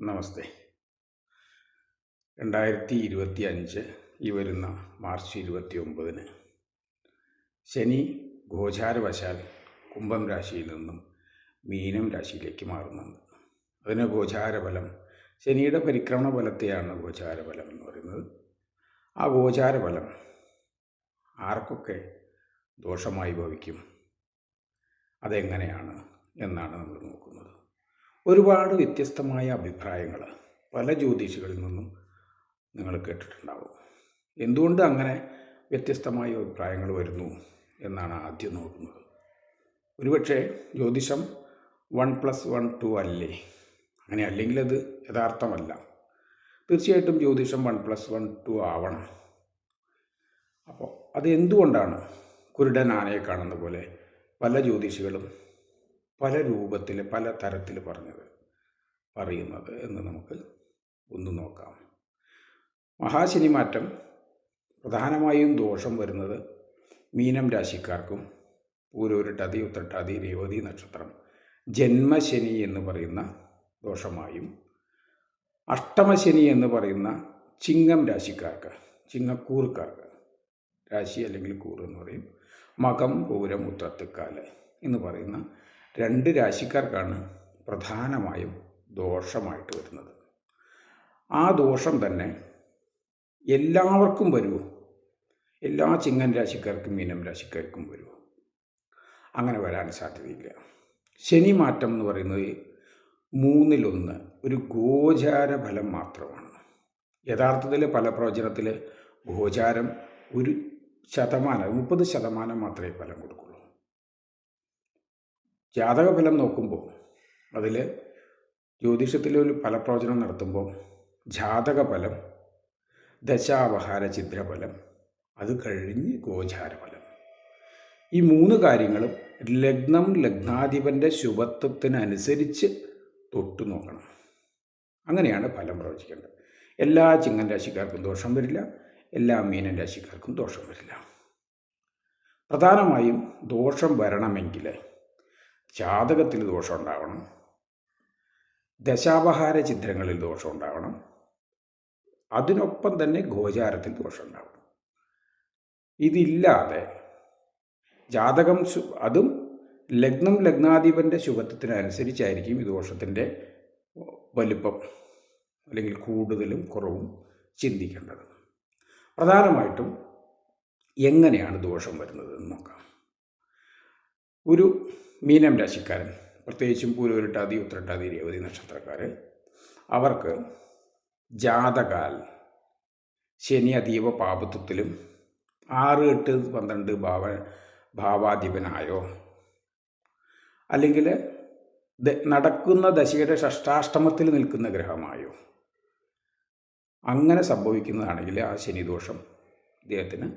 നമസ്തേ. രണ്ടായിരത്തി ഇരുപത്തി അഞ്ച് ഈ വരുന്ന മാർച്ച് ഇരുപത്തി ഒമ്പതിന് ശനി ഗോചാരവശാൽ കുംഭം രാശിയിൽ നിന്നും മീനം രാശിയിലേക്ക് മാറുന്നുണ്ട്. അതിന് ഗോചാരബലം ശനിയുടെ പരിക്രമണ ഫലത്തെയാണ് ഗോചാരബലം എന്ന് പറയുന്നത്. ആ ഗോചാരബലം ആർക്കൊക്കെ ദോഷമായി ഭവിക്കും? അതെങ്ങനെയാണ്? എന്നാണ് നമ്മൾ നോക്കുന്നത്. ഒരുപാട് വ്യത്യസ്തമായ അഭിപ്രായങ്ങൾ പല ജ്യോതിഷികളിൽ നിന്നും നിങ്ങൾ കേട്ടിട്ടുണ്ടാവും. എന്തുകൊണ്ട് അങ്ങനെ വ്യത്യസ്തമായ അഭിപ്രായങ്ങൾ വരുന്നു എന്നാണ് ആദ്യം നോക്കുന്നത്. ഒരുപക്ഷെ ജ്യോതിഷം വൺ പ്ലസ് വൺ ടു അല്ലേ? അങ്ങനെ അല്ലെങ്കിൽ അത് യഥാർത്ഥമല്ല. തീർച്ചയായിട്ടും ജ്യോതിഷം വൺ പ്ലസ് വൺ ടു ആവണം. അപ്പോൾ അത് എന്തുകൊണ്ടാണ് കുരുടൻ ആനയെ കാണുന്ന പോലെ പല ജ്യോതിഷികളും പല രൂപത്തിൽ പല തരത്തിൽ പറഞ്ഞത് പറയുന്നത് എന്ന് നമുക്ക് ഒന്ന് നോക്കാം. മഹാശനി മാറ്റം പ്രധാനമായും ദോഷം വരുന്നത് മീനം രാശിക്കാർക്കും പൂരൂരിട്ടതി ഉത്തട്ടാതി രേവതി നക്ഷത്രം ജന്മശനി എന്ന് പറയുന്ന ദോഷമായും അഷ്ടമശനി എന്ന് പറയുന്ന ചിങ്ങം രാശിക്കാർക്ക് ചിങ്ങക്കൂറുക്കാർക്ക് രാശി അല്ലെങ്കിൽ കൂറ് എന്ന് പറയും മകം പൂരം ഉത്തത്തുക്കാൽ എന്ന് പറയുന്ന രണ്ട് രാശിക്കാർക്കാണ് പ്രധാനമായും ദോഷമായിട്ട് വരുന്നത്. ആ ദോഷം തന്നെ എല്ലാവർക്കും വരുമോ എല്ലാ ചിങ്ങൻ രാശിക്കാർക്കും മീനം രാശിക്കാർക്കും വരുമോ അങ്ങനെ വരാൻ സാധ്യതയില്ല. ശനി മാറ്റം എന്ന് പറയുന്നത് മൂന്നിലൊന്ന് ഒരു ഗോചാര ഫലം മാത്രമാണ്. യഥാർത്ഥത്തിൽ പല പ്രവചനത്തിൽ ഗോചാരം ഒരു ശതമാനം മുപ്പത് ശതമാനം മാത്രമേ ഫലം കൊടുക്കുള്ളൂ ജാതകഫലം നോക്കുമ്പോൾ അതിൽ ജ്യോതിഷത്തിലൊരു ഫലപ്രവചനം നടത്തുമ്പോൾ ജാതകഫലം ദശാവഹാര ചിത്രഫലം അത് കഴിഞ്ഞ് ഗോചാരഫലം. ഈ മൂന്ന് കാര്യങ്ങളും ലഗ്നം ലഗ്നാധിപന്റെ ശുഭത്വത്തിനനുസരിച്ച് തൊട്ടു നോക്കണം. അങ്ങനെയാണ് ഫലം പ്രവചിക്കേണ്ടത്. എല്ലാ ചിങ്ങൻ രാശിക്കാർക്കും ദോഷം വരില്ല എല്ലാ മീനൻ രാശിക്കാർക്കും ദോഷം വരില്ല. പ്രധാനമായും ദോഷം വരണമെങ്കിൽ ജാതകത്തിൽ ദോഷം ഉണ്ടാവണം ദശാപഹാര ചിത്രങ്ങളിൽ ദോഷം ഉണ്ടാവണം അതിനൊപ്പം തന്നെ ഗോചാരത്തിൽ ദോഷം ഉണ്ടാവണം ഇതില്ലാതെ ജാതകം അതും ലഗ്നം ലഗ്നാധിപന്റെ ശുഭത്വത്തിനനുസരിച്ചായിരിക്കും ഈ ദോഷത്തിന്റെ വലിപ്പം അല്ലെങ്കിൽ കൂടുതലും കുറവും ചിന്തിക്കേണ്ടത്. പ്രധാനമായിട്ടും എങ്ങനെയാണ് ദോഷം വരുന്നത് എന്ന് നോക്കാം. ഒരു മീനം രാശിക്കാരൻ പ്രത്യേകിച്ചും പൂരൂരിട്ടാതി ഉത്രട്ടാതി രേവതി നക്ഷത്രക്കാർ അവർക്ക് ജാതകാൽ ശനി അതീവ പാപത്വത്തിലും ആറ് എട്ട് പന്ത്രണ്ട് ഭാവ ഭാവാധിപനായോ അല്ലെങ്കിൽ നടക്കുന്ന ദശയുടെ ഷഷ്ടാഷ്ടമത്തിൽ നിൽക്കുന്ന ഗ്രഹമായോ അങ്ങനെ സംഭവിക്കുന്നതാണെങ്കിൽ ആ ശനിദോഷം ഇദ്ദേഹത്തിന്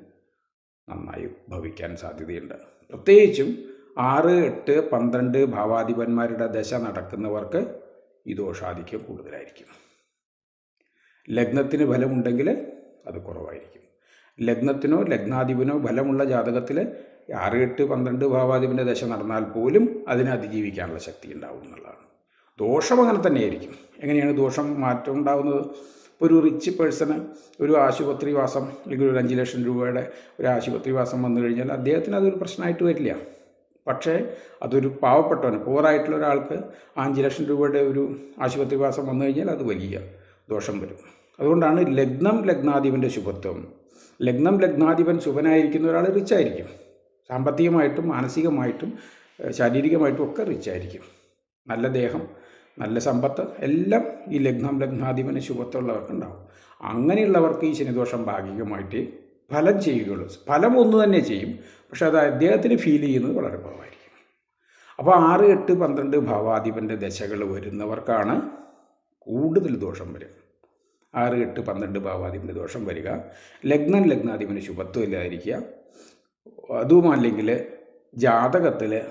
നന്നായി ഭവിക്കാൻ സാധ്യതയുണ്ട്. പ്രത്യേകിച്ചും ആറ് എട്ട് പന്ത്രണ്ട് ഭാവാധിപന്മാരുടെ ദശ നടക്കുന്നവർക്ക് ഈ ദോഷാധിക്യം കൂടുതലായിരിക്കും. ലഗ്നത്തിന് ഫലമുണ്ടെങ്കിൽ അത് കുറവായിരിക്കും. ലഗ്നത്തിനോ ലഗ്നാധിപനോ ഫലമുള്ള ജാതകത്തിൽ ആറ് എട്ട് പന്ത്രണ്ട് ഭാവാധിപന്റെ ദശ നടന്നാൽ പോലും അതിനെ അതിജീവിക്കാനുള്ള ശക്തി ഉണ്ടാവും എന്നുള്ളതാണ്. ദോഷം അങ്ങനെ തന്നെയായിരിക്കും. എങ്ങനെയാണ് ദോഷം മാറ്റം ഉണ്ടാകുന്നത് ഒരു റിച്ച് പേഴ്സണ് ഒരു ആശുപത്രി വാസം അല്ലെങ്കിൽ ഒരു അഞ്ച് ലക്ഷം രൂപയുടെ ഒരു ആശുപത്രി വാസം വന്നു കഴിഞ്ഞാൽ അദ്ദേഹത്തിന് അതൊരു പ്രശ്നമായിട്ട് വരില്ല. പക്ഷേ അതൊരു പാവപ്പെട്ടവന് പൂറായിട്ടുള്ള ഒരാൾക്ക് അഞ്ച് ലക്ഷം രൂപയുടെ ഒരു ആശുപത്രി വാസം വന്നു കഴിഞ്ഞാൽ അത് വലിയ ദോഷം വരും. അതുകൊണ്ടാണ് ലഗ്നം ലഗ്നാധിപന്റെ ശുഭത്വം. ലഗ്നം ലഗ്നാധിപൻ ശുഭനായിരിക്കുന്ന ഒരാൾ റിച്ചായിരിക്കും സാമ്പത്തികമായിട്ടും മാനസികമായിട്ടും ശാരീരികമായിട്ടും ഒക്കെ റിച്ചായിരിക്കും നല്ല ദേഹം നല്ല സമ്പത്ത് എല്ലാം ഈ ലഗ്നം ലഗ്നാധിപന് ശുഭത്വമുള്ളവർക്ക് ഉണ്ടാവും. അങ്ങനെയുള്ളവർക്ക് ഈ ശനിദോഷം ഭാഗികമായിട്ട് ഫലം ചെയ്യുകയുള്ളൂ. ഫലം ഒന്ന് തന്നെ ചെയ്യും. പക്ഷെ അത് അദ്ദേഹത്തിന് ഫീൽ ചെയ്യുന്നത് വളരെ കുറവായിരിക്കും. അപ്പോൾ ആറ് എട്ട് പന്ത്രണ്ട് ഭാവാധിപന്റെ ദശകൾ വരുന്നവർക്കാണ് കൂടുതൽ ദോഷം വരിക. ആറ് എട്ട് പന്ത്രണ്ട് ഭാവാധിപന്റെ ദോഷം വരിക. ലഗ്നം ലഗ്നാധിപന് ശുഭത്വം ഇല്ലാതിരിക്കുക അതുമല്ലെങ്കിൽ ജാതകത്തിൽ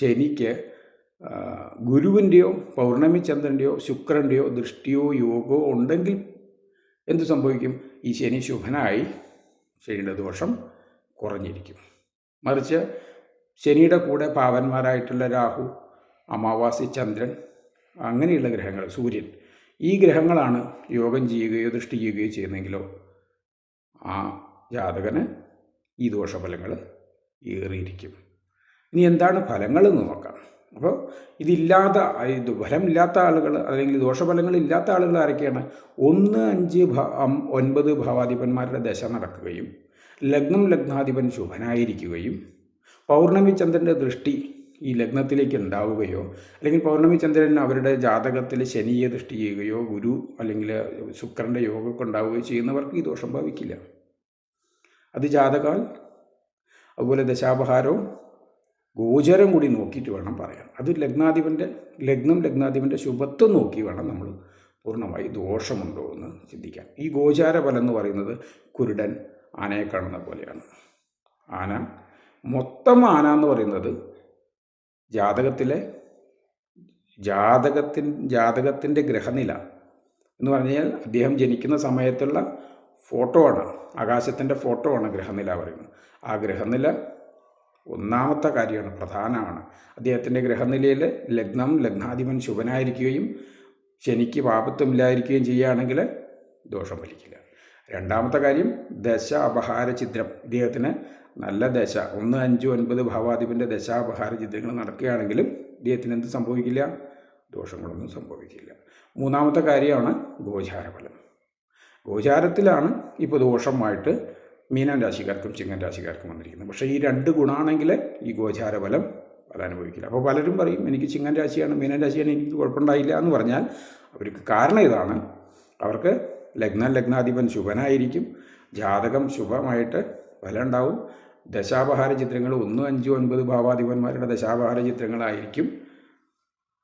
ശനിക്ക് ഗുരുവിന്റെയോ പൗർണമി ചന്ദ്രന്റെയോ ശുക്രന്റെയോ ദൃഷ്ടിയോ യോഗോ ഉണ്ടെങ്കിൽ എന്ത് സംഭവിക്കും? ഈ ശനി ശുഭനായി ശനിയുടെ ദോഷം കുറഞ്ഞിരിക്കും. മറിച്ച് ശനിയുടെ കൂടെ പാവന്മാരായിട്ടുള്ള രാഹു അമാവാസി ചന്ദ്രൻ അങ്ങനെയുള്ള ഗ്രഹങ്ങൾ സൂര്യൻ ഈ ഗ്രഹങ്ങളാണ് യോഗം ചെയ്യുകയോ ദൃഷ്ടി ചെയ്യുകയോ ചെയ്യുന്നെങ്കിലോ ആ ജാതകന് ഈ ദോഷഫലങ്ങൾ ഏറിയിരിക്കും. ഇനി എന്താണ് ഫലങ്ങൾ എന്ന് നോക്കാം. അപ്പോൾ ഇതില്ലാത്ത ഇത് ഫലമില്ലാത്ത ആളുകൾ അല്ലെങ്കിൽ ദോഷഫലങ്ങൾ ഇല്ലാത്ത ആളുകൾ ആരൊക്കെയാണ്? ഒന്ന് അഞ്ച് ഒൻപത് ഭാവാധിപന്മാരുടെ ദശ നടക്കുകയും ലഗ്നം ലഗ്നാധിപൻ ശുഭനായിരിക്കുകയും പൗർണമി ചന്ദ്രന്റെ ദൃഷ്ടി ഈ ലഗ്നത്തിലേക്ക് ഉണ്ടാവുകയോ അല്ലെങ്കിൽ പൗർണമി ചന്ദ്രൻ അവരുടെ ജാതകത്തിൽ ശനിയെ ദൃഷ്ടി ചെയ്യുകയോ ഗുരു അല്ലെങ്കിൽ ശുക്രന്റെ യോഗമൊക്കെ ഉണ്ടാവുകയോ ചെയ്യുന്നവർക്ക് ഈ ദോഷം ഭവിക്കില്ല അത് ജാതകാൽ അതുപോലെ ദശാപഹാരവും ഗോചരം കൂടി നോക്കിയിട്ട് വേണം പറയാൻ. അത് ലഗ്നാധിപന്റെ ലഗ്നം ലഗ്നാധിപന്റെ ശുഭത്വം നോക്കി വേണം നമ്മൾ പൂർണമായി ദോഷമുണ്ടോ എന്ന് ചിന്തിക്കാൻ. ഈ ഗോചാര ഫലം എന്ന് പറയുന്നത് കുരുടൻ ആനയെ കാണുന്ന പോലെയാണ്. ആന മൊത്തം ആന എന്ന് പറയുന്നത് ജാതകത്തിലെ ജാതകത്തിൻ ജാതകത്തിന്റെ ഗ്രഹനില എന്ന് പറഞ്ഞാൽ അദ്ദേഹം ജനിക്കുന്ന സമയത്തുള്ള ഫോട്ടോ ആണ് ആകാശത്തിന്റെ ഫോട്ടോ ആണ് ഗ്രഹനില പറയുന്നത്. ആ ഗ്രഹനില ഒന്നാമത്തെ കാര്യമാണ് പ്രധാനമാണ്. അദ്ദേഹത്തിന്റെ ഗ്രഹനിലയിൽ ലഗ്നം ലഗ്നാധിപൻ ശുഭനായിരിക്കുകയും ശനിക്ക് പാപത്വമില്ലായിരിക്കുകയും ചെയ്യുകയാണെങ്കിൽ ദോഷം ഫലിക്കില്ല. രണ്ടാമത്തെ കാര്യം ദശ അപഹാര ചിത്രം. ഇദ്ദേഹത്തിന് നല്ല ദശ. ഒന്ന് അഞ്ച് ഒൻപത് ഭാവാധിപന്റെ ദശ അപഹാര ചിത്രങ്ങൾ നടക്കുകയാണെങ്കിലും ഇദ്ദേഹത്തിന് എന്ത് സംഭവിക്കില്ല? ദോഷങ്ങളൊന്നും സംഭവിക്കില്ല. മൂന്നാമത്തെ കാര്യമാണ് ഗോചാരഫലം. ഗോചാരത്തിലാണ് ഇപ്പോൾ ദോഷമായിട്ട് മീനൻ രാശിക്കാർക്കും ചിങ്ങൻ രാശിക്കാർക്കും വന്നിരിക്കുന്നത് പക്ഷേ ഈ രണ്ട് ഗുണമാണെങ്കിൽ ഈ ഗോചാര ഫലം അനുഭവിക്കില്ല അപ്പോൾ പലരും പറയും എനിക്ക് ചിങ്ങൻ രാശിയാണ് മീനൻ രാശിയാണ് എനിക്ക് കുഴപ്പമുണ്ടായില്ല എന്ന് പറഞ്ഞാൽ അവർക്ക് കാരണം ഇതാണ്. അവർക്ക് ലഗ്നം ലഗ്നാധിപൻ ശുഭനായിരിക്കും. ജാതകം ശുഭമായിട്ട് ഫലം ഉണ്ടാവും. ദശാപഹാര ചിത്രങ്ങൾ ഒന്ന് അഞ്ച് ഒൻപത് ഭാവാധിപന്മാരുടെ ദശാപഹാര ചിത്രങ്ങളായിരിക്കും.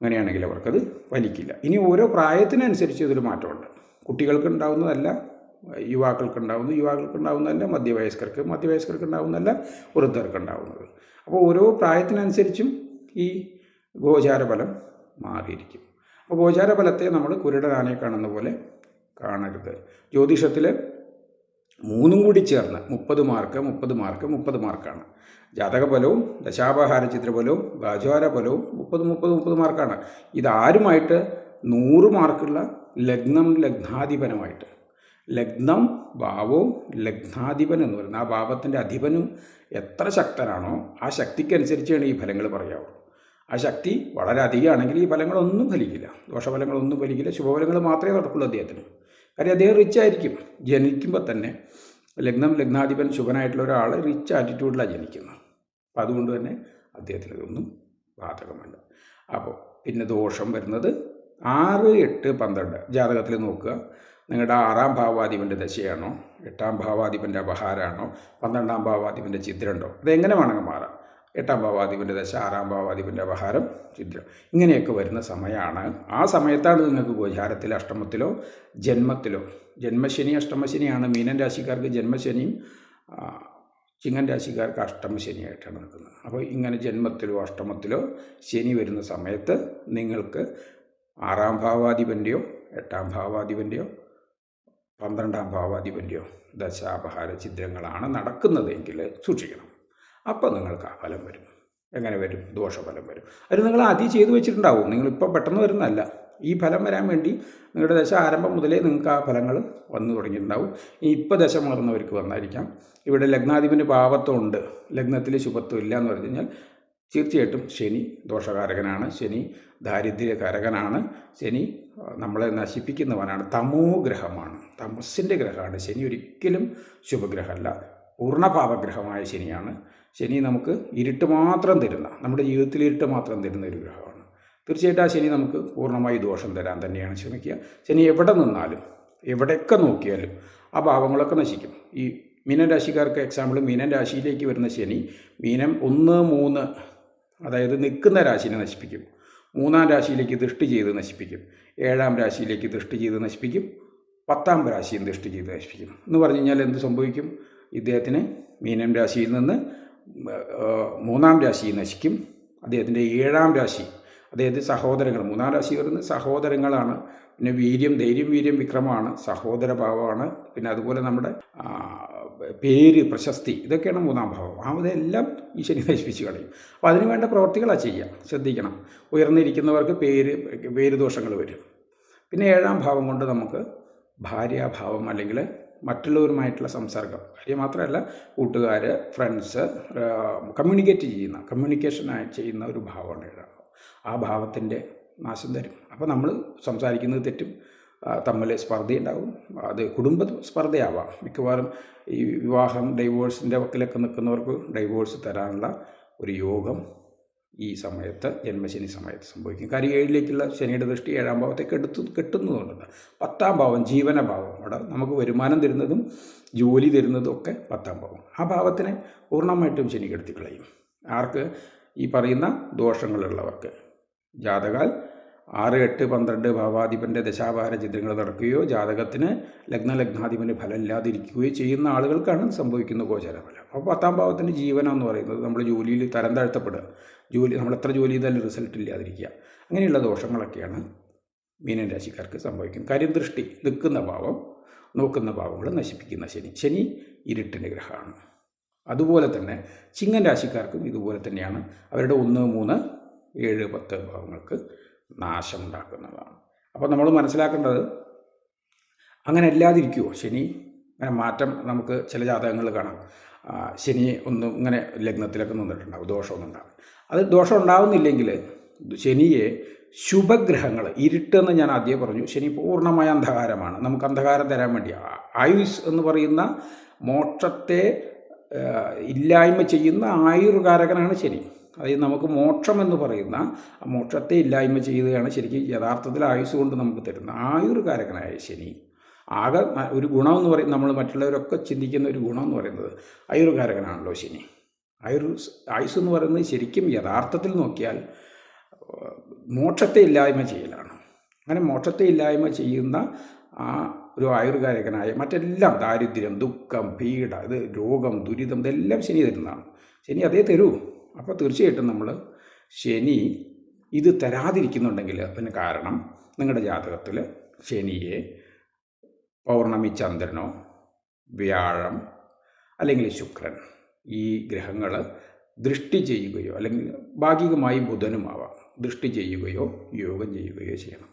അങ്ങനെയാണെങ്കിൽ അവർക്കത് വലിക്കില്ല ഇനി ഓരോ പ്രായത്തിനനുസരിച്ച് ഇതൊരു മാറ്റമുണ്ട്. കുട്ടികൾക്ക് ഉണ്ടാവുന്നതല്ല യുവാക്കൾക്ക് യുവാക്കൾക്കുണ്ടാവുന്നതല്ല മധ്യവയസ്കർക്ക് മധ്യവയസ്കർക്കുണ്ടാവുന്നതല്ല വൃദ്ധർക്കുണ്ടാവുന്നത്. അപ്പോൾ ഓരോ പ്രായത്തിനനുസരിച്ചും ഈ ഗോചാരഫലം മാറിയിരിക്കും. അപ്പോൾ ഗോചാരഫലത്തെ നമ്മൾ കുരുടനാനെ കാണുന്ന പോലെ കാണരുത്. ജ്യോതിഷത്തിൽ മൂന്നും കൂടി ചേർന്ന് മുപ്പത് മാർക്ക് മുപ്പത് മാർക്ക് മുപ്പത് മാർക്കാണ്. ജാതകഫലവും ദശാപഹാര ചിത്രഫലവും ഗാചാര ഫലവും മുപ്പത് മുപ്പത് മുപ്പത് മാർക്കാണ്. ഇതാരുമായിട്ട് നൂറ് മാർക്കുള്ള ലഗ്നം ലഗ്നാധിപനുമായിട്ട് ലഗ്നം ഭാവവും ലഗ്നാധിപൻ എന്ന് പറയുന്നത്. ആ ഭാവത്തിന്റെ അധിപനും എത്ര ശക്തനാണോ ആ ശക്തിക്കനുസരിച്ചാണ് ഈ ഫലങ്ങൾ പറയാവുള്ളൂ ആ ശക്തി വളരെ അധികമാണെങ്കിൽ ഈ ഫലങ്ങളൊന്നും ഫലിക്കില്ല. ദോഷഫലങ്ങളൊന്നും ഫലിക്കില്ല. ശുഭഫലങ്ങൾ മാത്രമേ നടക്കുള്ളൂ അദ്ദേഹത്തിന്. കാര്യം അദ്ദേഹം റിച്ച് ആയിരിക്കും. ജനിക്കുമ്പോൾ തന്നെ ലഗ്നം ലഗ്നാധിപൻ ശുഭനായിട്ടുള്ള ഒരാൾ റിച്ച് ആറ്റിറ്റ്യൂഡിലാണ് ജനിക്കുന്നത്. അപ്പം അതുകൊണ്ട് തന്നെ അദ്ദേഹത്തിന് ഇതൊന്നും ബാധകമല്ല. അപ്പോൾ പിന്നെ ദോഷം വരുന്നത് ആറ് എട്ട് പന്ത്രണ്ട് ജാതകത്തിൽ നോക്കുക. നിങ്ങളുടെ ആറാം ഭാവാധിപന്റെ ദശയാണോ? എട്ടാം ഭാവാധിപന്റെ അപഹാരമാണോ പന്ത്രണ്ടാം ഭാവാധിപന്റെ ചിത്രമുണ്ടോ അതെങ്ങനെ വേണമെങ്കിൽ മാറാം? എട്ടാം ഭാവാധിപന്റെ ദശ ആറാം ഭാവാധിപന്റെ അപഹാരം ചിത്രം ഇങ്ങനെയൊക്കെ വരുന്ന സമയമാണ് ആ സമയത്താണ് നിങ്ങൾക്ക് ഗോചാരത്തിൽ അഷ്ടമത്തിലോ ജന്മത്തിലോ ജന്മശനി അഷ്ടമശനിയാണ് മീനൻ രാശിക്കാർക്ക് ജന്മശനിയും ചിങ്ങൻ രാശിക്കാർക്ക് അഷ്ടമശനിയായിട്ടാണ് നിൽക്കുന്നത്. അപ്പോൾ ഇങ്ങനെ ജന്മത്തിലോ അഷ്ടമത്തിലോ ശനി വരുന്ന സമയത്ത് നിങ്ങൾക്ക് ആറാം ഭാവാധിപന്റെയോ എട്ടാം ഭാവാധിപന്റെയോ പന്ത്രണ്ടാം ഭാവാധിപന്റെയോ ദശാപഹാര ചിത്രങ്ങളാണ് നടക്കുന്നതെങ്കിൽ സൂക്ഷിക്കണം. അപ്പോൾ നിങ്ങൾക്ക് ആ ഫലം വരും. എങ്ങനെ വരും? ദോഷഫലം വരും. അത് നിങ്ങൾ ആദ്യം ചെയ്തു വെച്ചിട്ടുണ്ടാവും. നിങ്ങളിപ്പോൾ പെട്ടെന്ന് വരുന്നതല്ല. ഈ ഫലം വരാൻ വേണ്ടി നിങ്ങളുടെ ദശ ആരംഭം മുതലേ നിങ്ങൾക്ക് ആ ഫലങ്ങൾ വന്നു തുടങ്ങിയിട്ടുണ്ടാവും. ഇപ്പോൾ ദശ മാറുന്നവർക്ക് വന്നായിരിക്കാം. ഇവിടെ ലഗ്നാധിപന് ഭാവത്വമുണ്ട് ലഗ്നത്തിൽ ശുഭത്വം ഇല്ല എന്ന് പറഞ്ഞു കഴിഞ്ഞാൽ തീർച്ചയായിട്ടും ശനി ദോഷകാരകനാണ്. ശനി ദാരിദ്ര്യകാരകനാണ്. ശനി നമ്മളെ നശിപ്പിക്കുന്നവനാണ്. തമോ ഗ്രഹമാണ്. തമസിന്റെ ഗ്രഹമാണ്. ശനി ഒരിക്കലും ശുഭഗ്രഹമല്ല. പൂർണഭാവഗ്രഹമായ ശനിയാണ്. ശനി നമുക്ക് ഇരുട്ട് മാത്രം തരുന്ന നമ്മുടെ ജീവിതത്തിൽ ഇരുട്ട് മാത്രം തരുന്ന ഒരു ഗ്രഹമാണ്. തീർച്ചയായിട്ടും ആ ശനി നമുക്ക് പൂർണമായി ദോഷം തരാൻ തന്നെയാണ് ശ്രമിക്കുക. ശനി എവിടെ നിന്നാലും എവിടെയൊക്കെ നോക്കിയാലും ആ ഭാവങ്ങളൊക്കെ നശിക്കും. ഈ മീനൻ രാശിക്കാർക്ക് എക്സാമ്പിൾ മീനൻ രാശിയിലേക്ക് വരുന്ന ശനി മീനം ഒന്ന് മൂന്ന് അതായത് നിൽക്കുന്ന രാശിനെ നശിപ്പിക്കും. മൂന്നാം രാശിയിലേക്ക് ദൃഷ്ടി ചെയ്ത് നശിപ്പിക്കും. ഏഴാം രാശിയിലേക്ക് ദൃഷ്ടി ചെയ്ത് നശിപ്പിക്കും. പത്താം രാശിയും ദൃഷ്ടി ചെയ്ത് നശിപ്പിക്കും. എന്ന് പറഞ്ഞു കഴിഞ്ഞാൽ എന്ത് സംഭവിക്കും? ഇദ്ദേഹത്തിന് മീനം രാശിയിൽ നിന്ന് മൂന്നാം രാശി നശിക്കും. അദ്ദേഹത്തിന്റെ ഏഴാം രാശി അതായത് സഹോദരങ്ങൾ മൂന്നാം രാശി വരുന്നത് സഹോദരങ്ങളാണ്. പിന്നെ വീര്യം ധൈര്യം വീര്യം വിക്രമമാണ്. സഹോദര ഭാവമാണ് പിന്നെ അതുപോലെ നമ്മുടെ പേര് പ്രശസ്തി ഇതൊക്കെയാണ് മൂന്നാം ഭാവം. ആ ഇതെല്ലാം ഈ ശനി നശിപ്പിച്ച് കളയും. അപ്പോൾ അതിന് വേണ്ട പ്രവർത്തികളാണ് ചെയ്യുക. ശ്രദ്ധിക്കണം. ഉയർന്നിരിക്കുന്നവർക്ക് പേര് പേര് ദോഷങ്ങൾ വരും. പിന്നെ ഏഴാം ഭാവം കൊണ്ട് നമുക്ക് ഭാര്യാഭാവം അല്ലെങ്കിൽ മറ്റുള്ളവരുമായിട്ടുള്ള സംസർഗം ഭാര്യ മാത്രമല്ല കൂട്ടുകാർ ഫ്രണ്ട്സ് കമ്മ്യൂണിക്കേറ്റ് ചെയ്യുന്ന കമ്മ്യൂണിക്കേഷനായി ചെയ്യുന്ന ഒരു ഭാവമാണ് ഏഴാം ആ ഭാവത്തിന്റെ നാശം തരും. അപ്പോൾ നമ്മൾ സംസാരിക്കുന്നത് തെറ്റും തമ്മിൽ സ്പർദ്ധയുണ്ടാവും അത് കുടുംബ സ്പർദ്ധയാവാം മിക്കവാറും ഈ വിവാഹം ഡൈവോഴ്സിന്റെ വക്കിലൊക്കെ നിൽക്കുന്നവർക്ക് ഡൈവോഴ്സ് തരാനുള്ള ഒരു യോഗം ഈ സമയത്ത് ജന്മശനി സമയത്ത് സംഭവിക്കും. കാര്യം ഏഴിലേക്കുള്ള ശനിയുടെ ദൃഷ്ടി ഏഴാം ഭാവത്തേക്ക് എടുത്തു കിട്ടുന്നതുകൊണ്ട് പത്താം ഭാവം ജീവനഭാവം അവിടെ നമുക്ക് വരുമാനം തരുന്നതും ജോലി തരുന്നതും ഒക്കെ പത്താം ഭാവം. ആ ഭാവത്തിനെ പൂർണമായിട്ടും ശനി കെടുത്തി കളയും. ആർക്ക്? ഈ പറയുന്ന ദോഷങ്ങളുള്ളവർക്ക്. ജാതകാൽ ആറ് എട്ട് പന്ത്രണ്ട് ഭാവാധിപന്റെ ദശാഭാര ചിത്രങ്ങൾ നടക്കുകയോ ജാതകത്തിന് ലഗ്നലഗ്നാധിപന് ഫലമില്ലാതിരിക്കുകയോ ചെയ്യുന്ന ആളുകൾക്കാണ് സംഭവിക്കുന്ന ഗോചരഫലം. അപ്പോൾ പത്താം ഭാവത്തിന്റെ ജീവനം എന്ന് പറയുന്നത് നമ്മൾ ജോലിയിൽ തരം താഴ്ത്തപ്പെടുക. ജോലി നമ്മൾ എത്ര ജോലി ചെയ്താലും റിസൾട്ട് ഇല്ലാതിരിക്കുക. അങ്ങനെയുള്ള ദോഷങ്ങളൊക്കെയാണ് മീനൻ രാശിക്കാർക്ക് സംഭവിക്കുന്നത്. കാര്യം ദൃഷ്ടി നിൽക്കുന്ന ഭാവം നോക്കുന്ന ഭാവങ്ങൾ നശിപ്പിക്കുന്ന ശനി. ശനി ഇരുട്ടിന്റെ ഗ്രഹമാണ്. അതുപോലെ തന്നെ ചിങ്ങൻ രാശിക്കാർക്കും ഇതുപോലെ തന്നെയാണ്. അവരുടെ ഒന്ന് മൂന്ന് ഏഴ് പത്ത് ഭാവങ്ങൾക്ക് നാശമുണ്ടാക്കുന്നതാണ്. അപ്പോൾ നമ്മൾ മനസ്സിലാക്കേണ്ടത് അങ്ങനെ അല്ലാതിരിക്കുമോ ശനി അങ്ങനെ മാറ്റം നമുക്ക് ചില ജാതകങ്ങൾ കാണാം. ശനി ഒന്നും ഇങ്ങനെ ലഗ്നത്തിലൊക്കെ നിന്നിട്ടുണ്ടാവും ദോഷമൊന്നും ഉണ്ടാവും അത് ദോഷം ഉണ്ടാവുന്നില്ലെങ്കിൽ ശനിയെ ശുഭഗ്രഹങ്ങൾ ഇരുട്ടെന്ന് ഞാൻ ആദ്യം പറഞ്ഞു ശനി പൂർണമായ അന്ധകാരമാണ്. നമുക്ക് അന്ധകാരം തരാൻ വേണ്ടി ആയുസ് എന്ന് പറയുന്ന മോക്ഷത്തെ ഇല്ലായ്മ ചെയ്യുന്ന ആയുർകാരകനാണ് ശനി. അതായത് നമുക്ക് മോക്ഷം എന്ന് പറയുന്ന മോക്ഷത്തെ ഇല്ലായ്മ ചെയ്യുകയാണ് ശരിക്കും യഥാർത്ഥത്തിൽ ആയുസ് കൊണ്ട് നമുക്ക് തരുന്ന. ആയുർകാരകനായ ശനി ആകെ ഒരു ഗുണമെന്ന് പറയും നമ്മൾ മറ്റുള്ളവരൊക്കെ ചിന്തിക്കുന്ന ഒരു ഗുണം എന്ന് പറയുന്നത് ആയുർകാരകനാണല്ലോ ശനി. ആയുർ ആയുസ് എന്ന് പറയുന്നത് ശരിക്കും യഥാർത്ഥത്തിൽ നോക്കിയാൽ മോക്ഷത്തെ ഇല്ലായ്മ ചെയ്യലാണ്. അങ്ങനെ മോക്ഷത്തെ ഇല്ലായ്മ ചെയ്യുന്ന ആ ഒരു ആയുർകാരകനായ മറ്റെല്ലാം ദാരിദ്ര്യം ദുഃഖം പീഡ ഇത് രോഗം ദുരിതം ഇതെല്ലാം ശനി തരുന്നതാണ്. ശനി അതേ തരൂ. അപ്പോൾ തീർച്ചയായിട്ടും നമ്മൾ ശനി ഇത് തരാതിരിക്കുന്നുണ്ടെങ്കിൽ അതിന് കാരണം നിങ്ങളുടെ ജാതകത്തിൽ ശനിയെ പൗർണമി ചന്ദ്രനോ വ്യാഴം അല്ലെങ്കിൽ ശുക്രൻ ഈ ഗ്രഹങ്ങൾ ദൃഷ്ടി ചെയ്യുകയോ അല്ലെങ്കിൽ ഭാഗികമായി ബുധനുമാവാം ദൃഷ്ടി ചെയ്യുകയോ യോഗം ചെയ്യുകയോ ചെയ്യണം.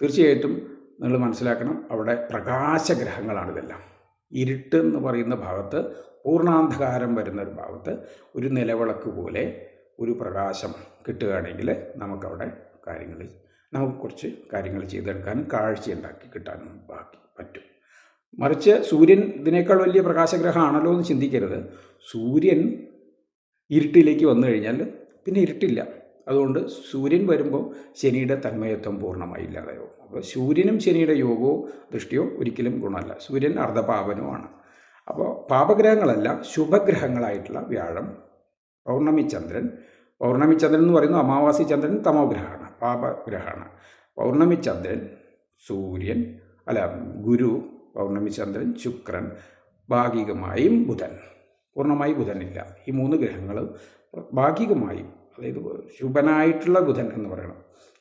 തീർച്ചയായിട്ടും നിങ്ങൾ മനസ്സിലാക്കണം അവിടെ പ്രകാശഗ്രഹങ്ങളാണിതെല്ലാം. ഇരുട്ട് എന്ന് പറയുന്ന ഭാഗത്ത് പൂർണാന്ധകാരം വരുന്ന ഒരു ഭാഗത്ത് ഒരു നിലവിളക്ക് പോലെ ഒരു പ്രകാശം കിട്ടുകയാണെങ്കിൽ നമുക്കവിടെ കാര്യങ്ങൾ നമുക്ക് കുറച്ച് കാര്യങ്ങൾ ചെയ്തെടുക്കാനും കാഴ്ച ഉണ്ടാക്കി കിട്ടാനും ബാക്കി പറ്റും. മറിച്ച് സൂര്യൻ ഇതിനേക്കാൾ വലിയ പ്രകാശഗ്രഹമാണല്ലോ എന്ന് ചിന്തിക്കരുത്. സൂര്യൻ ഇരുട്ടിലേക്ക് വന്നു കഴിഞ്ഞാൽ പിന്നെ ഇരുട്ടില്ല. അതുകൊണ്ട് സൂര്യൻ വരുമ്പോൾ ശനിയുടെ തന്മയത്വം പൂർണമായി ഇല്ലാതെയോ അപ്പോൾ സൂര്യനും ശനിയുടെ യോഗവും ദൃഷ്ടിയോ ഒരിക്കലും ഗുണമല്ല. സൂര്യൻ അർദ്ധപാപനുമാണ് അപ്പോൾ പാപഗ്രഹങ്ങളല്ല ശുഭഗ്രഹങ്ങളായിട്ടുള്ള വ്യാഴം പൗർണമി ചന്ദ്രൻ. പൗർണമി ചന്ദ്രൻ എന്ന് പറയുന്നത് അമാവാസി ചന്ദ്രൻ തമോഗ്രഹമാണ് പാപഗ്രഹമാണ്. പൗർണമി ചന്ദ്രൻ സൂര്യൻ അല്ല ഗുരു പൗർണമി ചന്ദ്രൻ ശുക്രൻ ഭാഗികമായും ബുധൻ. പൂർണമായി ബുധനില്ല. ഈ മൂന്ന് ഗ്രഹങ്ങൾ ഭാഗികമായും അതായത് ശുഭനായിട്ടുള്ള ബുധൻ എന്ന് പറയണം.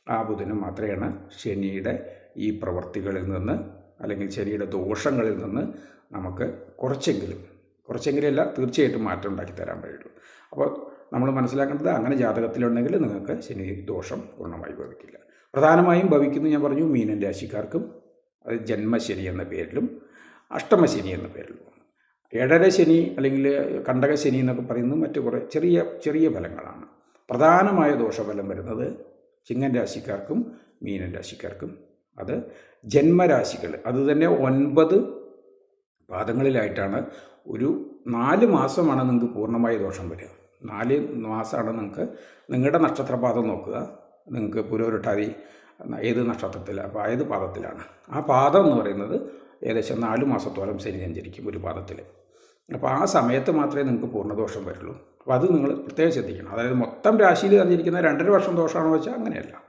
ആ ബുധന് മാത്രമാണ് ശനിയുടെ ഈ പ്രവൃത്തികളിൽ നിന്ന് അല്ലെങ്കിൽ ശനിയുടെ ദോഷങ്ങളിൽ നിന്ന് നമുക്ക് കുറച്ചെങ്കിലും കുറച്ചെങ്കിലും അല്ല തീർച്ചയായിട്ടും മാറ്റം ഉണ്ടാക്കി തരാൻ കഴിയുള്ളൂ അപ്പോൾ നമ്മൾ മനസ്സിലാക്കേണ്ടത് അങ്ങനെ ജാതകത്തിലുണ്ടെങ്കിൽ നിങ്ങൾക്ക് ശനി ദോഷം പൂർണമായി ഭവിക്കില്ല. പ്രധാനമായും ഭവിക്കുന്നു ഞാൻ പറഞ്ഞു മീനൻ രാശിക്കാർക്കും അത് ജന്മശനി എന്ന പേരിലും അഷ്ടമശനി എന്ന പേരിലും. ഏഴര ശനി അല്ലെങ്കിൽ കണ്ടകശനി എന്നൊക്കെ പറയുന്നത് മറ്റു കുറേ ചെറിയ ചെറിയ ഫലങ്ങളാണ്. പ്രധാനമായ ദോഷഫലം വരുന്നത് ചിങ്ങൻ രാശിക്കാർക്കും മീനൻ രാശിക്കാർക്കും. അത് ജന്മരാശികൾ അതുതന്നെ ഒൻപത് പാദങ്ങളിലായിട്ടാണ് ഒരു നാല് മാസമാണ് നിങ്ങൾക്ക് പൂർണമായി ദോഷം വരിക. നാല് മാസമാണ് നിങ്ങൾക്ക് നിങ്ങളുടെ നക്ഷത്രപാദം നോക്കുക. നിങ്ങൾക്ക് പുരോരുട്ടാതി ഏത് നക്ഷത്രത്തിൽ അപ്പോൾ ഏത് പാദത്തിലാണ്. ആ പാദം എന്ന് പറയുന്നത് ഏകദേശം നാല് മാസത്തോളം ശനി സഞ്ചരിക്കും ഒരു പാദത്തിൽ. അപ്പോൾ ആ സമയത്ത് മാത്രമേ നിങ്ങൾക്ക് പൂർണദോഷം വരുള്ളൂ. അപ്പോൾ അത് നിങ്ങൾ പ്രത്യേകം ശ്രദ്ധിക്കണം. അതായത് മൊത്തം രാശിയിൽ സഞ്ചരിക്കുന്ന രണ്ടര വർഷം ദോഷമാണോ വെച്ചാൽ അങ്ങനെയല്ല.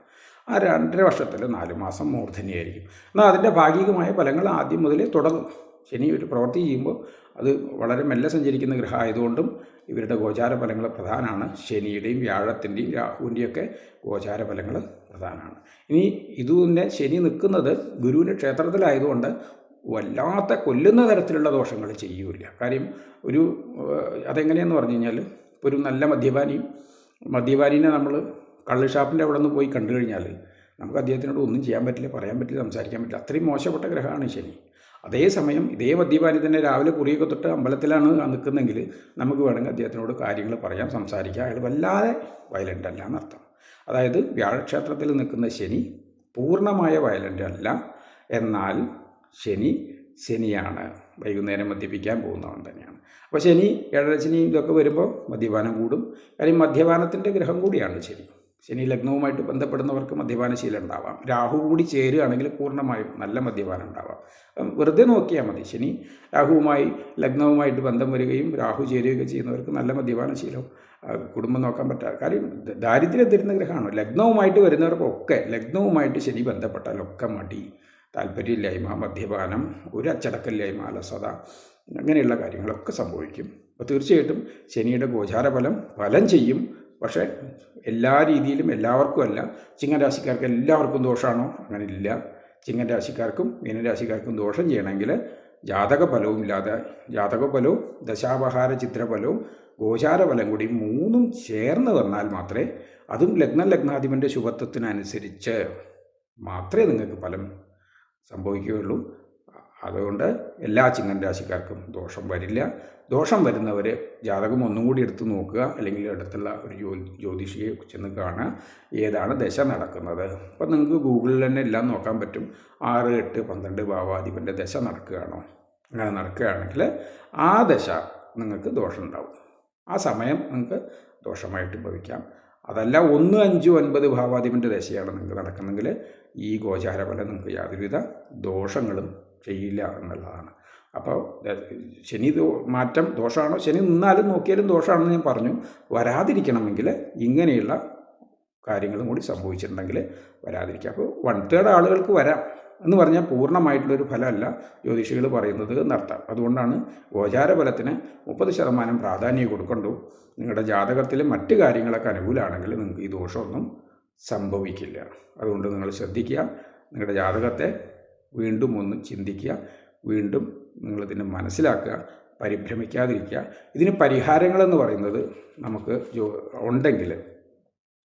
ആ രണ്ടര വർഷത്തിൽ നാല് മാസം മൂർധന്യായിരിക്കും. എന്നാൽ അതിന്റെ ഭാഗികമായ ഫലങ്ങൾ ആദ്യം മുതലേ തുടങ്ങും. ശനി ഒരു പ്രവൃത്തി ചെയ്യുമ്പോൾ അത് വളരെ മെല്ലെ സഞ്ചരിക്കുന്ന ഗ്രഹം ആയതുകൊണ്ടും ഇവരുടെ ഗോചാര ഫലങ്ങൾ പ്രധാനമാണ്. ശനിയുടെയും വ്യാഴത്തിന്റെയും രാഹുവിന്റെയൊക്കെ ഗോചാര ഫലങ്ങൾ പ്രധാനമാണ്. ഇനി ഇതുതന്നെ ശനി നിൽക്കുന്നത് ഗുരുവിന്റെ ക്ഷേത്രത്തിലായതുകൊണ്ട് വല്ലാത്ത കൊല്ലുന്ന തരത്തിലുള്ള ദോഷങ്ങൾ ചെയ്യൂല കാര്യം ഒരു അതെങ്ങനെയെന്ന് പറഞ്ഞു കഴിഞ്ഞാൽ ഒരു നല്ല മദ്യപാനി മദ്യപാനിനെ നമ്മൾ കള്ളു ഷാപ്പിന്റെ അവിടെ നിന്ന് പോയി കണ്ടു കഴിഞ്ഞാൽ നമുക്ക് അദ്ദേഹത്തിനോട് ഒന്നും ചെയ്യാൻ പറ്റില്ല പറയാൻ പറ്റില്ല സംസാരിക്കാൻ പറ്റില്ല. അത്രയും മോശപ്പെട്ട ഗ്രഹമാണ് ശനി. അതേസമയം ഇതേ മദ്യപാനി തന്നെ രാവിലെ കുറിയൊക്കെ തൊട്ട് അമ്പലത്തിലാണ് നിൽക്കുന്നതെങ്കിൽ നമുക്ക് വേണമെങ്കിൽ അദ്ദേഹത്തിനോട് കാര്യങ്ങൾ പറയാം സംസാരിക്കാം. അയാൾ വല്ലാതെ വയലന്റ് അല്ല എന്നർത്ഥം. അതായത് വ്യാഴക്ഷേത്രത്തിൽ നിൽക്കുന്ന ശനി പൂർണമായ വയലന്റ് അല്ല. എന്നാൽ ശനി ശനിയാണ്. വൈകുന്നേരം മദ്യപിക്കാൻ പോകുന്നവൻ തന്നെയാണ്. അപ്പോൾ ശനി ഏഴര ശനി ഇതൊക്കെ വരുമ്പോൾ മദ്യപാനം കൂടും. കാര്യം മദ്യപാനത്തിന്റെ ഗ്രഹം കൂടിയാണ് ശനി. ശനി ലഗ്നവുമായിട്ട് ബന്ധപ്പെടുന്നവർക്ക് മദ്യപാനശീലം ഉണ്ടാവാം. രാഹു കൂടി ചേരുകയാണെങ്കിൽ പൂർണമായും നല്ല മദ്യപാനം ഉണ്ടാവാം. വെറുതെ നോക്കിയാൽ മതി. ശനി രാഹുവുമായി ലഗ്നവുമായിട്ട് ബന്ധം വരികയും രാഹു ചേരുകയൊക്കെ ചെയ്യുന്നവർക്ക് നല്ല മദ്യപാനശീലം കുടുംബം നോക്കാൻ പറ്റാ കാര്യം ദാരിദ്ര്യം തരുന്ന ഗ്രഹമാണ് ലഗ്നവുമായിട്ട് വരുന്നവർക്കൊക്കെ ലഗ്നവുമായിട്ട് ശനി ബന്ധപ്പെട്ടാലൊക്കെ മടി. താല്പര്യമില്ലായ്മ മദ്യപാനം ഒരു അച്ചടക്കമില്ലായ്മ അലസത അങ്ങനെയുള്ള കാര്യങ്ങളൊക്കെ സംഭവിക്കും. അപ്പോൾ തീർച്ചയായിട്ടും ശനിയുടെ ഗോചാരഫലം ഫലം ചെയ്യും. പക്ഷേ എല്ലാ രീതിയിലും എല്ലാവർക്കും അല്ല. ചിങ്ങരാശിക്കാർക്ക് എല്ലാവർക്കും ദോഷമാണോ? അങ്ങനെ ഇല്ല ചിങ്ങരാശിക്കാർക്കും മീനരാശിക്കാർക്കും ദോഷം ചെയ്യണമെങ്കിൽ ജാതക ഫലവും ഇല്ലാതെ ജാതക ഫലവും ദശാപഹാര ചിത്രഫലവും ഗോചാരഫലം കൂടി മൂന്നും ചേർന്ന് വന്നാൽ മാത്രമേ അതും ലഗ്ന ലഗ്നാധിപന്റെ ശുഭത്വത്തിനനുസരിച്ച് മാത്രമേ നിങ്ങൾക്ക് ഫലം സംഭവിക്കുകയുള്ളൂ. അതുകൊണ്ട് എല്ലാ ചിങ്ങൻ രാശിക്കാർക്കും ദോഷം വരില്ല. ദോഷം വരുന്നവർ ജാതകം ഒന്നും കൂടി എടുത്ത് നോക്കുക. അല്ലെങ്കിൽ അടുത്തുള്ള ഒരു ജ്യോ ജ്യോതിഷിയെ ചെന്ന് കാണുക. ഏതാണ് ദശ നടക്കുന്നത്? അപ്പം നിങ്ങൾക്ക് ഗൂഗിളിൽ തന്നെ എല്ലാം നോക്കാൻ പറ്റും. ആറ് എട്ട് പന്ത്രണ്ട് ഭാവാധിപന്റെ ദശ നടക്കുകയാണോ? അങ്ങനെ നടക്കുകയാണെങ്കിൽ ആ ദശ നിങ്ങൾക്ക് ദോഷം ഉണ്ടാവും. ആ സമയം നിങ്ങൾക്ക് ദോഷമായിട്ട് ഭവിക്കാം. അതല്ല ഒന്ന് അഞ്ച് ഒൻപത് ഭാവാധിപന്റെ ദശയാണ് നിങ്ങൾക്ക് നടക്കുന്നെങ്കിൽ ഈ ഗോചാരഫലം നിങ്ങൾക്ക് യാതൊരുവിധ ദോഷങ്ങളും ചെയ്യില്ല എന്നുള്ളതാണ്. അപ്പോൾ ശനി മാറ്റം ദോഷമാണോ? ശനി നിന്നാലും നോക്കിയാലും ദോഷമാണെന്ന് ഞാൻ പറഞ്ഞു. വരാതിരിക്കണമെങ്കിൽ ഇങ്ങനെയുള്ള കാര്യങ്ങളും കൂടി സംഭവിച്ചിട്ടുണ്ടെങ്കിൽ വരാതിരിക്കുക. അപ്പോൾ വൺ തേർഡ് ആളുകൾക്ക് വരാം എന്ന് പറഞ്ഞാൽ പൂർണമായിട്ടുള്ളൊരു ഫലമല്ല ജ്യോതിഷികൾ പറയുന്നത് എന്നർത്ഥം. അതുകൊണ്ടാണ് ഗോചാരഫലത്തിന് മുപ്പത് ശതമാനം പ്രാധാന്യം കൊടുക്കണ്ടു. നിങ്ങളുടെ ജാതകത്തിൽ മറ്റു കാര്യങ്ങളൊക്കെ അനുകൂലമാണെങ്കിൽ നിങ്ങൾക്ക് ഈ ദോഷമൊന്നും സംഭവിക്കില്ല. അതുകൊണ്ട് നിങ്ങൾ ശ്രദ്ധിക്കുക. നിങ്ങളുടെ ജാതകത്തെ വീണ്ടും ഒന്ന് ചിന്തിക്കുക വീണ്ടും നിങ്ങളിതിനെ മനസ്സിലാക്കുക പരിഭ്രമിക്കാതിരിക്കുക. ഇതിന് പരിഹാരങ്ങളെന്ന് പറയുന്നത് നമുക്ക് ഉണ്ടെങ്കിൽ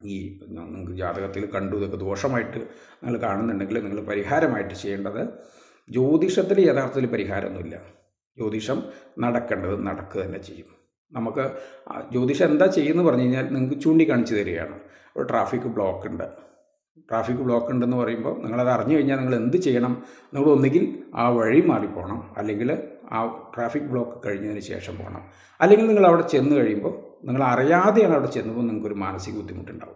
ഈ നിങ്ങൾക്ക് ജാതകത്തിൽ കണ്ടു ഇതൊക്കെ ദോഷമായിട്ട് നിങ്ങൾ കാണുന്നുണ്ടെങ്കിൽ നിങ്ങൾ പരിഹാരമായിട്ട് ചെയ്യേണ്ടത് ജ്യോതിഷത്തിൽ യഥാർത്ഥത്തിൽ പരിഹാരമൊന്നുമില്ല. ജ്യോതിഷം നടക്കേണ്ടത് നടക്കുക തന്നെ ചെയ്യും. നമുക്ക് ജ്യോതിഷം എന്താ ചെയ്യുന്നത് പറഞ്ഞു കഴിഞ്ഞാൽ നിങ്ങൾക്ക് ചൂണ്ടിക്കാണിച്ച് തരികയാണ്. ഒരു ട്രാഫിക് ബ്ലോക്ക് ഉണ്ട് ട്രാഫിക് ബ്ലോക്ക് ഉണ്ടെന്ന് പറയുമ്പോൾ നിങ്ങളത് അറിഞ്ഞു കഴിഞ്ഞാൽ നിങ്ങൾ എന്ത് ചെയ്യണം? നിങ്ങൾ ഒന്നുകിൽ ആ വഴി മാറിപ്പോകണം അല്ലെങ്കിൽ ആ ട്രാഫിക് ബ്ലോക്ക് കഴിഞ്ഞതിന് ശേഷം പോകണം. അല്ലെങ്കിൽ നിങ്ങൾ അവിടെ ചെന്ന് കഴിയുമ്പോൾ നിങ്ങൾ അറിയാതെയാണ് അവിടെ ചെന്നപ്പോൾ നിങ്ങൾക്കൊരു മാനസിക ബുദ്ധിമുട്ടുണ്ടാവും.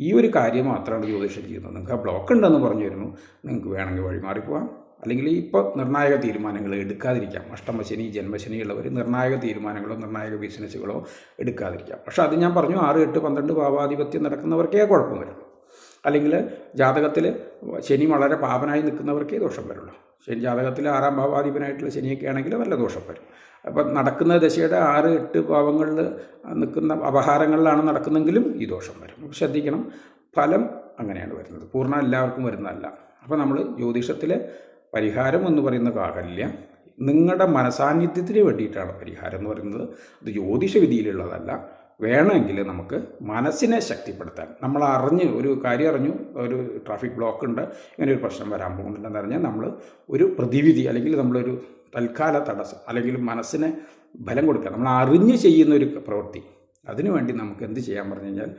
ഈ ഒരു കാര്യം മാത്രമാണ് ജ്യോതിഷം ചെയ്യുന്നത്. നിങ്ങൾക്ക് ആ ബ്ലോക്ക് ഉണ്ടെന്ന് പറഞ്ഞു തരുന്നു നിങ്ങൾക്ക് വേണമെങ്കിൽ വഴി മാറിപ്പോവാം അല്ലെങ്കിൽ ഇപ്പോൾ നിർണായക തീരുമാനങ്ങൾ എടുക്കാതിരിക്കാം. അഷ്ടമശനി ജന്മശനി ഉള്ളവർ നിർണായക തീരുമാനങ്ങളോ നിർണായക ബിസിനസ്സുകളോ എടുക്കാതിരിക്കാം. പക്ഷേ അത് ഞാൻ പറഞ്ഞു ആറ് എട്ട് പന്ത്രണ്ട് ഭാവാധിപത്യം നടക്കുന്നവർക്കേ കുഴപ്പം വരുള്ളൂ അല്ലെങ്കിൽ ജാതകത്തിൽ ശനി വളരെ പാപനായി നിൽക്കുന്നവർക്കേ ദോഷം വരുള്ളൂ. ശനി ജാതകത്തിൽ ആറാം ഭാവാധിപനായിട്ടുള്ള ശനിയൊക്കെ ആണെങ്കിൽ നല്ല ദോഷം വരും. അപ്പം നടക്കുന്ന ദശയുടെ ആറ് എട്ട് ഭാവങ്ങളിൽ നിൽക്കുന്ന അപഹാരങ്ങളിലാണ് നടക്കുന്നെങ്കിലും ഈ ദോഷം വരും. ശ്രദ്ധിക്കണം. ഫലം അങ്ങനെയാണ് വരുന്നത്. പൂർണ എല്ലാവർക്കും വരുന്നതല്ല. അപ്പോൾ നമ്മൾ ജ്യോതിഷത്തിലെ പരിഹാരം എന്ന് പറയുന്ന കാകല്യ നിങ്ങളുടെ മനസാന്നിധ്യത്തിന് വേണ്ടിയിട്ടാണ് പരിഹാരം എന്ന് പറയുന്നത്. അത് ജ്യോതിഷ വിധിയിലുള്ളതല്ല വേണമെങ്കിൽ നമുക്ക് മനസ്സിനെ ശക്തിപ്പെടുത്താൻ. നമ്മൾ അറിഞ്ഞ് ഒരു കാര്യം അറിഞ്ഞു ഒരു ട്രാഫിക് ബ്ലോക്ക് ഉണ്ട് ഇങ്ങനെ ഒരു പ്രശ്നം വരാൻ പോകുന്നുണ്ടെന്ന് അറിഞ്ഞാൽ നമ്മൾ ഒരു പ്രതിവിധി അല്ലെങ്കിൽ നമ്മളൊരു തൽക്കാല തടസ്സം അല്ലെങ്കിൽ മനസ്സിനെ ബലം കൊടുക്കുക. നമ്മൾ അറിഞ്ഞ് ചെയ്യുന്ന ഒരു പ്രവൃത്തി. അതിനുവേണ്ടി നമുക്ക് എന്ത് ചെയ്യാൻ പറഞ്ഞു കഴിഞ്ഞാൽ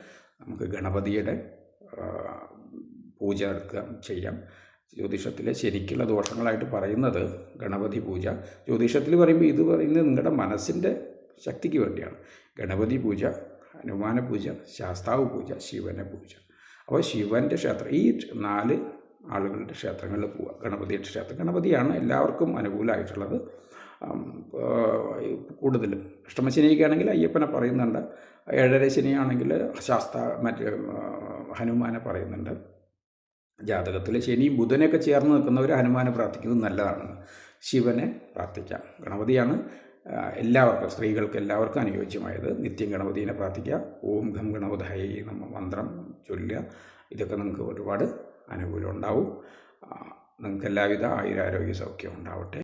നമുക്ക് ഗണപതിയുടെ പൂജ എടുക്കുക ചെയ്യാം. ജ്യോതിഷത്തിലെ ശരിക്കുള്ള ദോഷങ്ങളായിട്ട് പറയുന്നത് ഗണപതി പൂജ. ജ്യോതിഷത്തിൽ പറയുമ്പോൾ ഇത് പറയുന്നത് നിങ്ങളുടെ മനസ്സിന്റെ ശക്തിക്ക് വേണ്ടിയാണ്. ഗണപതി പൂജ ഹനുമാന പൂജ ശാസ്താവ് പൂജ ശിവനെ പൂജ. അപ്പോൾ ശിവന്റെ ക്ഷേത്രം ഈ നാല് ആളുകളുടെ ക്ഷേത്രങ്ങളിൽ പോവുക. ഗണപതിയുടെ ക്ഷേത്രം. ഗണപതിയാണ് എല്ലാവർക്കും അനുകൂലമായിട്ടുള്ളത്. കൂടുതലും അഷ്ടമശനിയൊക്കെയാണെങ്കിൽ അയ്യപ്പനെ പറയുന്നുണ്ട്. ഏഴര ശനിയാണെങ്കിൽ ശാസ്ത മറ്റേ ഹനുമാനെ പറയുന്നുണ്ട്. ജാതകത്തിൽ ശനിയും ബുധനൊക്കെ ചേർന്ന് നിൽക്കുന്നവർ ഹനുമാനെ പ്രാർത്ഥിക്കുന്നത് നല്ലതാണ്. ശിവനെ പ്രാർത്ഥിക്കാം. ഗണപതിയാണ് എല്ലാവർക്കും സ്ത്രീകൾക്ക് എല്ലാവർക്കും അനുയോജ്യമായത് നിത്യം ഗണപതിനെ പ്രാർത്ഥിക്കുക. ഓം ഘം ഗണപതഹൈ നമ്മ മന്ത്രം ചൊല്ലുക. ഇതൊക്കെ നിങ്ങൾക്ക് ഒരുപാട് അനുകൂലം ഉണ്ടാവും. നിങ്ങൾക്ക് എല്ലാവിധ ആയുരാരോഗ്യ സൗഖ്യം ഉണ്ടാവട്ടെ.